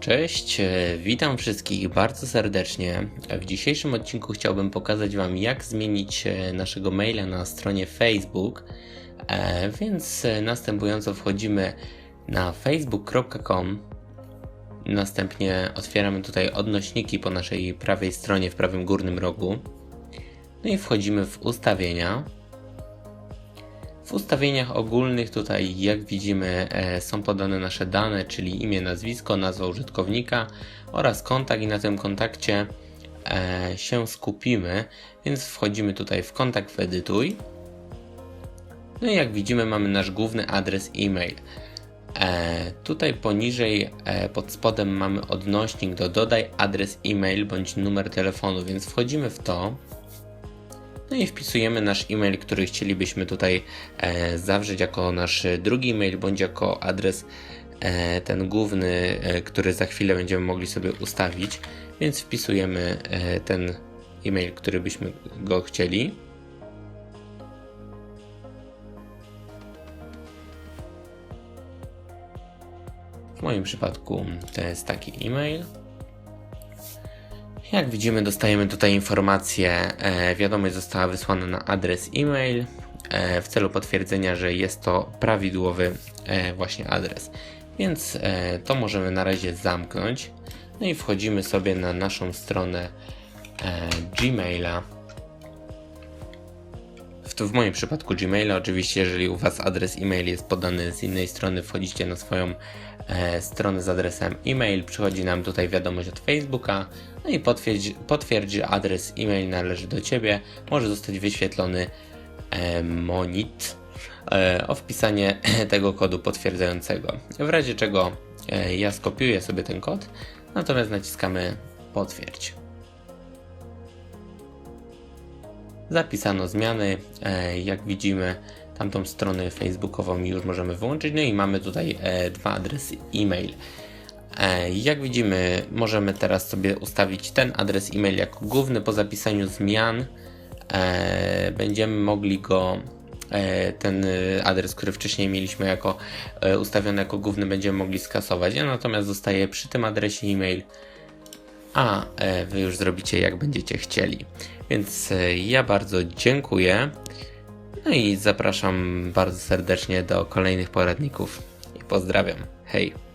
Cześć, e, witam wszystkich bardzo serdecznie. W dzisiejszym odcinku chciałbym pokazać Wam, jak zmienić e, naszego maila na stronie Facebook. E, Więc następująco wchodzimy na facebook.com. Następnie otwieramy tutaj odnośniki po naszej prawej stronie w prawym górnym rogu. No i wchodzimy w ustawienia. W ustawieniach ogólnych tutaj, jak widzimy, e, są podane nasze dane, czyli imię, nazwisko, nazwa użytkownika oraz kontakt i na tym kontakcie e, się skupimy, więc wchodzimy tutaj w kontakt w edytuj. No i jak widzimy, mamy nasz główny adres e-mail. E, tutaj poniżej, e, pod spodem mamy odnośnik do dodaj adres e-mail bądź numer telefonu, więc wchodzimy w to. No i wpisujemy nasz e-mail, który chcielibyśmy tutaj e, zawrzeć jako nasz drugi e-mail, bądź jako adres e, ten główny, e, który za chwilę będziemy mogli sobie ustawić. Więc wpisujemy e, ten e-mail, który byśmy go chcieli. W moim przypadku to jest taki e-mail. Jak widzimy, dostajemy tutaj informację, e, wiadomość została wysłana na adres e-mail e, w celu potwierdzenia, że jest to prawidłowy e, właśnie adres. Więc to możemy na razie zamknąć. No i wchodzimy sobie na naszą stronę Gmaila. W, moim przypadku Gmaila, oczywiście, jeżeli u Was adres e-mail jest podany z innej strony, wchodzicie na swoją stronę z adresem e-mail, przychodzi nam tutaj wiadomość od Facebooka, no i potwierdź, że adres e-mail należy do Ciebie, może zostać wyświetlony e, monit e, o wpisanie tego kodu potwierdzającego. W razie czego e, ja skopiuję sobie ten kod, natomiast naciskamy potwierdź. Zapisano zmiany. E, Jak widzimy, tamtą stronę facebookową już możemy wyłączyć. No i mamy tutaj e, dwa adresy e-mail. E, Jak widzimy, możemy teraz sobie ustawić ten adres e-mail jako główny. Po zapisaniu zmian e, będziemy mogli go e, ten adres, który wcześniej mieliśmy jako ustawiony jako główny, będziemy mogli skasować. Ja natomiast zostaję przy tym adresie e-mail a wy już zrobicie jak będziecie chcieli. Więc ja bardzo dziękuję. No i zapraszam bardzo serdecznie do kolejnych poradników i pozdrawiam. Hej!